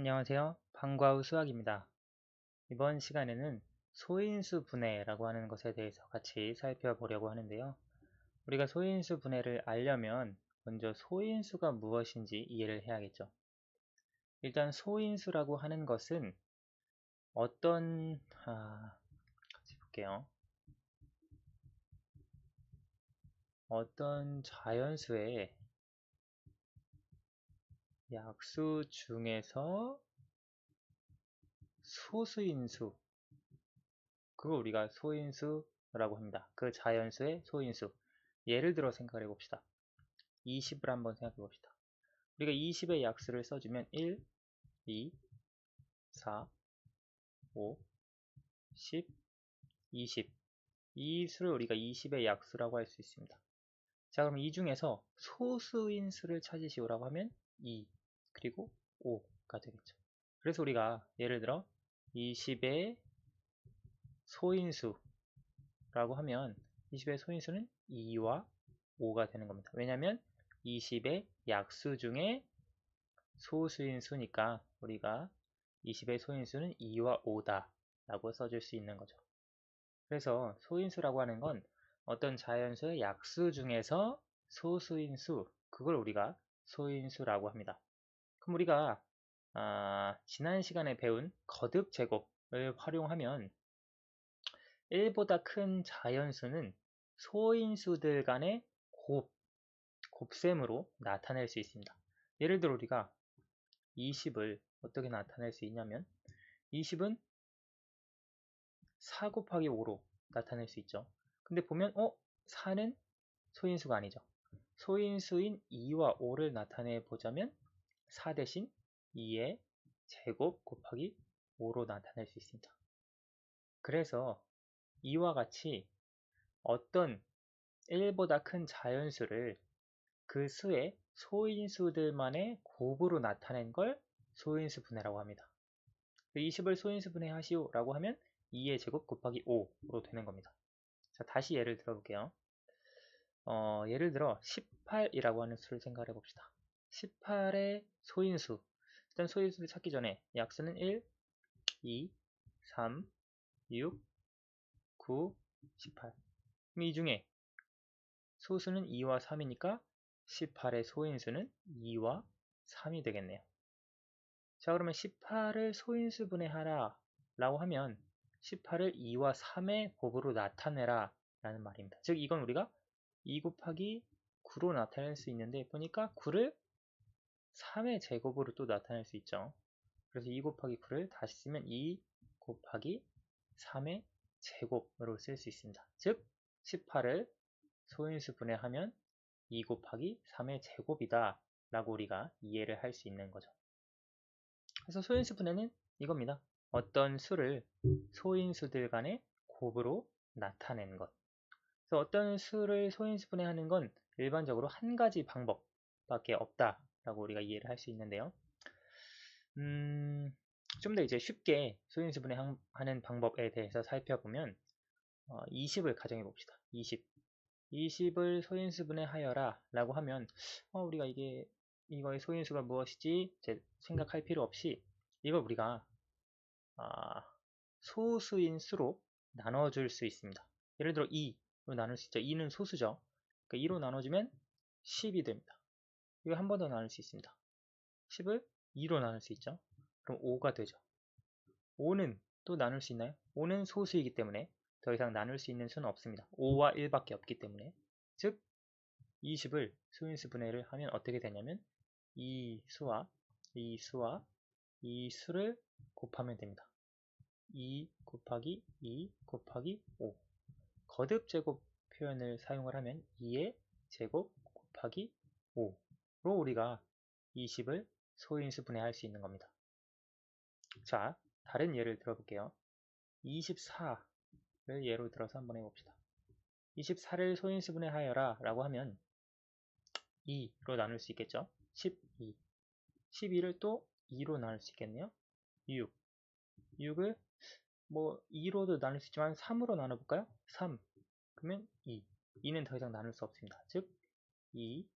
안녕하세요. 방과후 수학입니다. 이번 시간에는 소인수 분해라고 하는 것에 대해서 같이 살펴보려고 하는데요. 우리가 소인수 분해를 알려면 먼저 소인수가 무엇인지 이해를 해야겠죠. 일단 소인수라고 하는 것은 어떤 아, 같이 볼게요. 어떤 자연수의 약수 중에서 소수인수 그거 우리가 소인수라고 합니다. 그 자연수의 소인수 예를 들어 생각해 봅시다. 20을 한번 생각해 봅시다. 우리가 20의 약수를 써주면 1, 2, 4, 5, 10, 20. 이 수를 우리가 20의 약수라고 할 수 있습니다. 자, 그럼 이 중에서 소수인 수를 찾으시오라고 하면 2, 그리고 5가 되겠죠. 그래서 우리가 예를 들어 20의 소인수라고 하면 20의 소인수는 2와 5가 되는 겁니다. 왜냐하면 20의 약수 중에 소수인 수니까 우리가 20의 소인수는 2와 5다 라고 써줄 수 있는 거죠. 그래서 소인수라고 하는 건 어떤 자연수의 약수 중에서 소수인 수 그걸 우리가 소인수라고 합니다. 그럼 우리가 아, 지난 시간에 배운 거듭 제곱을 활용하면 1보다 큰 자연수는 소인수들 간의 곱, 곱셈으로 나타낼 수 있습니다. 예를 들어 우리가 20을 어떻게 나타낼 수 있냐면 20은 4 곱하기 5로 나타낼 수 있죠. 근데 보면 어? 4는 소인수가 아니죠. 소인수인 2와 5를 나타내 보자면 4 대신 2의 제곱 곱하기 5로 나타낼 수 있습니다. 그래서 이와 같이 어떤 1보다 큰 자연수를 그 수의 소인수들만의 곱으로 나타낸 걸 소인수 분해라고 합니다. 20을 소인수 분해하시오 라고 하면 2의 제곱 곱하기 5로 되는 겁니다. 자, 다시 예를 들어 볼게요. 어, 예를 들어 18이라고 하는 수를 생각해 봅시다. 18의 소인수 일단 소인수를 찾기 전에 약수는 1, 2, 3, 6, 9, 18 그럼 이 중에 소수는 2와 3이니까 18의 소인수는 2와 3이 되겠네요. 자 그러면 18을 소인수 분해하라 라고 하면 18을 2와 3의 곱으로 나타내라 라는 말입니다. 즉 이건 우리가 2 곱하기 9로 나타낼 수 있는데 보니까 9를 3의 제곱으로 또 나타낼 수 있죠. 그래서 2 곱하기 9를 다시 쓰면 2 곱하기 3의 제곱으로 쓸 수 있습니다. 즉 18을 소인수 분해하면 2 곱하기 3의 제곱이다 라고 우리가 이해를 할 수 있는 거죠. 그래서 소인수 분해는 이겁니다. 어떤 수를 소인수들 간의 곱으로 나타내는 것. 그래서 어떤 수를 소인수 분해하는 건 일반적으로 한 가지 방법밖에 없다 라고 우리가 이해를 할 수 있는데요. 음, 좀 더 이제 쉽게 소인수 분해 하는 방법에 대해서 살펴보면 어, 20을 가정해 봅시다. 20. 20을 소인수 분해 하여라 라고 하면 어, 우리가 이게 이거의 소인수가 무엇이지 생각할 필요 없이 이걸 우리가 아, 소수인 수로 나눠줄 수 있습니다. 예를 들어 2로 나눌 수 있죠. 2는 소수죠. 그러니까 2로 나눠주면 10이 됩니다. 이거 한 번 더 나눌 수 있습니다. 10을 2로 나눌 수 있죠. 그럼 5가 되죠. 5는 또 나눌 수 있나요? 5는 소수이기 때문에 더 이상 나눌 수 있는 수는 없습니다. 5와 1밖에 없기 때문에 즉 20을 수인수 분해를 하면 어떻게 되냐면 이 수와 이 수와 이 수를 곱하면 됩니다. 2 곱하기 2 곱하기 5 거듭 제곱 표현을 사용을 하면 2의 제곱 곱하기 5로 우리가 20을 소인수 분해할 수 있는 겁니다. 자, 다른 예를 들어볼게요. 24를 예로 들어서 한번 해봅시다. 24를 소인수 분해하여라 라고 하면 2로 나눌 수 있겠죠. 12 12를 또 2로 나눌 수 있겠네요. 6 6을 뭐 2로도 나눌 수 있지만 3으로 나눠볼까요? 3 그러면 2 2는 더 이상 나눌 수 없습니다. 즉 2,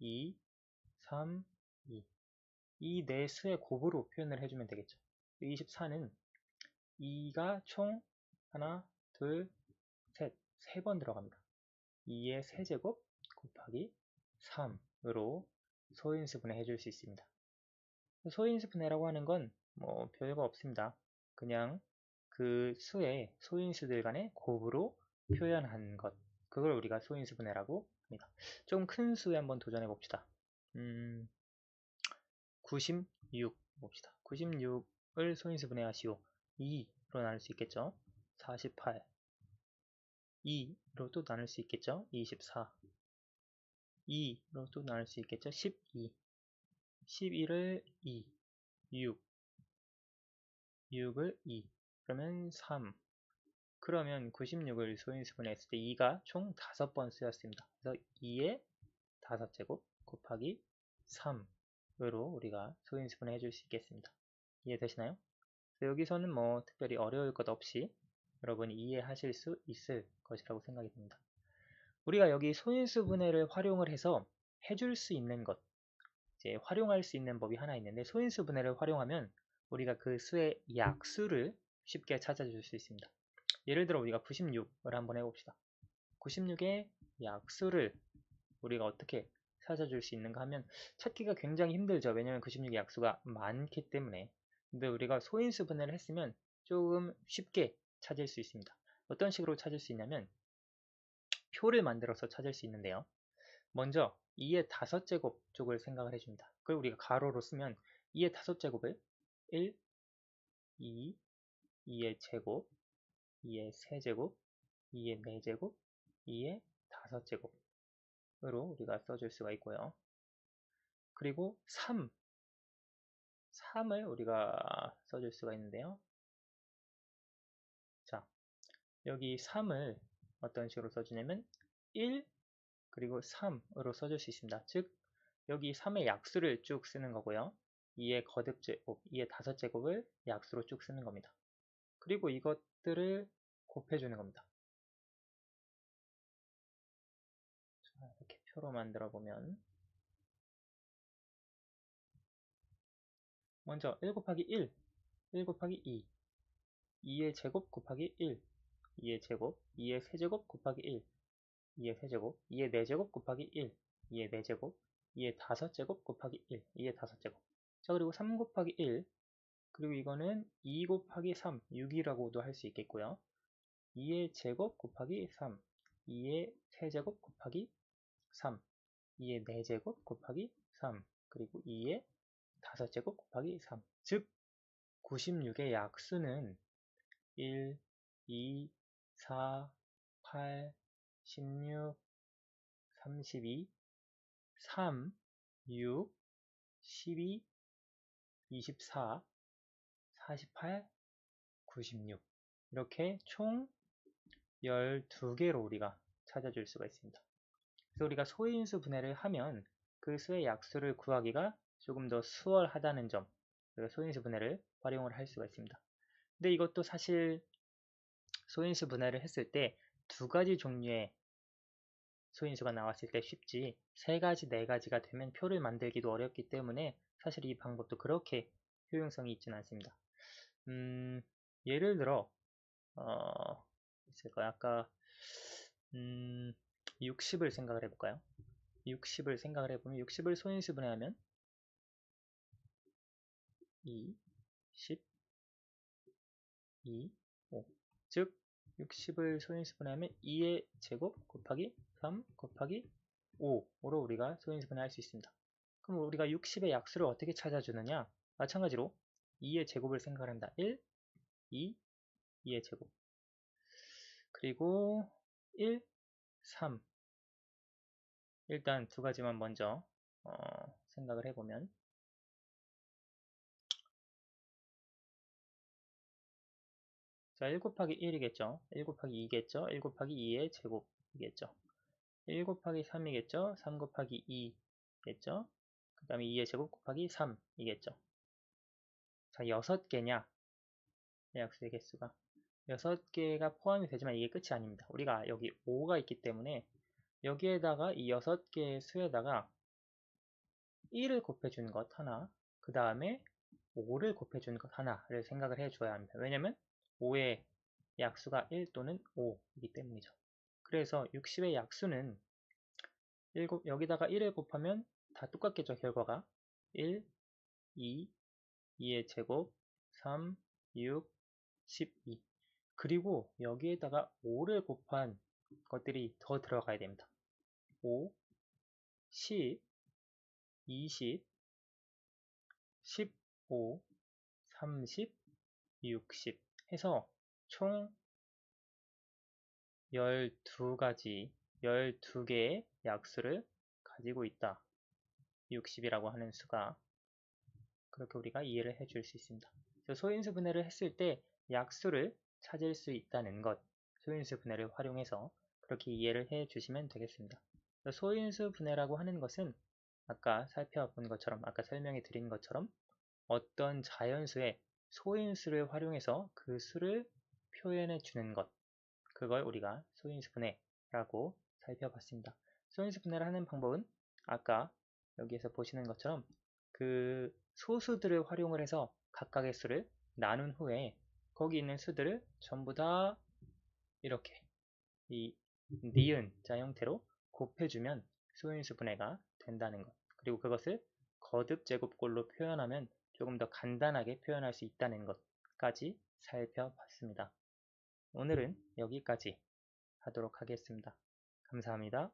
2, 3, 2 이 네 수의 곱으로 표현을 해주면 되겠죠. 24는 2가 총 하나, 둘, 셋, 세 번 들어갑니다. 2의 세제곱 곱하기 3으로 소인수분해 해줄 수 있습니다. 소인수분해라고 하는 건 뭐 별거 없습니다. 그냥 그 수의 소인수들 간의 곱으로 표현한 것 그걸 우리가 소인수분해라고 합니다. 좀 큰 수에 한번 도전해 봅시다. 음, 96 봅시다. 96을 소인수 분해하시오. 2로 나눌 수 있겠죠. 48 2로 또 나눌 수 있겠죠. 24 2로 또 나눌 수 있겠죠. 12 11을 2 6 6을 2 그러면 3 그러면 96을 소인수분해 했을 때 2가 총 5번 쓰였습니다. 그래서 2의 5제곱 곱하기 3으로 우리가 소인수분해 해줄 수 있겠습니다. 이해되시나요? 여기서는 뭐 특별히 어려울 것 없이 여러분이 이해하실 수 있을 것이라고 생각이 듭니다. 우리가 여기 소인수 분해를 활용을 해서 해줄 수 있는 것, 이제 활용할 수 있는 법이 하나 있는데 소인수 분해를 활용하면 우리가 그 수의 약수를 쉽게 찾아줄 수 있습니다. 예를 들어 우리가 96을 한번 해봅시다. 96의 약수를 우리가 어떻게 찾아줄 수 있는가 하면 찾기가 굉장히 힘들죠. 왜냐하면 96의 약수가 많기 때문에 근데 우리가 소인수 분해를 했으면 조금 쉽게 찾을 수 있습니다. 어떤 식으로 찾을 수 있냐면 표를 만들어서 찾을 수 있는데요. 먼저 2의 다섯 제곱 쪽을 생각을 해줍니다. 그걸 우리가 가로로 쓰면 2의 다섯 제곱을 1, 2, 2의 제곱, 2의 세제곱, 2의 네제곱, 2의 다섯 제곱 으로 우리가 써줄 수가 있고요. 그리고 3, 3을 우리가 써줄 수가 있는데요. 자, 여기 3을 어떤 식으로 써주냐면 1 그리고 3으로 써줄 수 있습니다. 즉 여기 3의 약수를 쭉 쓰는 거고요. 2의 거듭제곱, 2의 다섯제곱을 약수로 쭉 쓰는 겁니다. 그리고 이것들을 곱해주는 겁니다. 표로 만들어 보면 먼저 1 곱하기 1, 1 곱하기 2, 2의 제곱 곱하기 1, 2의 제곱, 2의 세제곱 곱하기 1, 2의 세제곱, 2의 네제곱 곱하기 1, 2의 네제곱, 2의 다섯제곱 곱하기 1, 2의 다섯제곱. 자, 그리고 3 곱하기 1, 그리고 이거는 2 곱하기 3, 6이라고도 할 수 있겠고요. 2의 제곱 곱하기 3, 2의 세제곱 곱하기 3, 2의 네제곱 곱하기 3, 그리고 2의 다섯제곱 곱하기 3. 즉 96의 약수는 1, 2, 4, 8, 16, 32, 3, 6, 12, 24, 48, 96 이렇게 총 12개로 우리가 찾아줄 수가 있습니다. 그래서 우리가 소인수 분해를 하면 그 수의 약수를 구하기가 조금 더 수월하다는 점 소인수 분해를 활용을 할 수가 있습니다. 근데 이것도 사실 소인수 분해를 했을 때 두 가지 종류의 소인수가 나왔을 때 쉽지 세 가지, 네 가지가 되면 표를 만들기도 어렵기 때문에 사실 이 방법도 그렇게 효용성이 있지는 않습니다. 음, 예를 들어 어, 있을까요? 아까 음, 60을 생각을 해볼까요? 60을 생각을 해보면 60을 소인수 분해하면 2, 10, 2, 5. 즉, 60을 소인수분해하면 2의 제곱 곱하기 3 곱하기 5로 우리가 소인수분해 할 수 있습니다. 그럼 우리가 60의 약수를 어떻게 찾아주느냐? 마찬가지로 2의 제곱을 생각한다. 1, 2, 2의 제곱. 그리고 1, 3. 일단 두 가지만 먼저 어, 생각을 해보면 자, 1 곱하기 1이겠죠. 1 곱하기 2겠죠. 1 곱하기 2의 제곱이겠죠. 1 곱하기 3이겠죠. 3 곱하기 2겠죠. 그 다음에 2의 제곱 곱하기 3이겠죠. 자, 6개냐? 약수의 개수가. 6개가 포함이 되지만 이게 끝이 아닙니다. 우리가 여기 5가 있기 때문에 여기에다가 이 6개의 수에다가 1을 곱해주는 것 하나, 그 다음에 5를 곱해주는 것 하나를 생각을 해줘야 합니다. 왜냐면 5의 약수가 1 또는 5이기 때문이죠. 그래서 60의 약수는 7, 여기다가 1을 곱하면 다 똑같겠죠, 결과가. 1, 2, 2의 제곱, 3, 6, 12. 그리고 여기에다가 5를 곱한 것들이 더 들어가야 됩니다. 5, 10, 20, 15, 30, 60 해서 총 12가지, 12개의 약수를 가지고 있다. 60이라고 하는 수가 그렇게 우리가 이해를 해 줄 수 있습니다. 소인수 분해를 했을 때 약수를 찾을 수 있다는 것, 소인수 분해를 활용해서 그렇게 이해를 해 주시면 되겠습니다. 소인수 분해라고 하는 것은 아까 살펴본 것처럼, 아까 설명해 드린 것처럼 어떤 자연수의 소인수를 활용해서 그 수를 표현해 주는 것, 그걸 우리가 소인수 분해라고 살펴봤습니다. 소인수 분해를 하는 방법은 아까 여기에서 보시는 것처럼 그 소수들을 활용을 해서 각각의 수를 나눈 후에 거기 있는 수들을 전부 다 이렇게 이 니은 자 형태로 곱해주면 소인수 분해가 된다는 것 그리고 그것을 거듭 제곱꼴로 표현하면 조금 더 간단하게 표현할 수 있다는 것까지 살펴봤습니다. 오늘은 여기까지 하도록 하겠습니다. 감사합니다.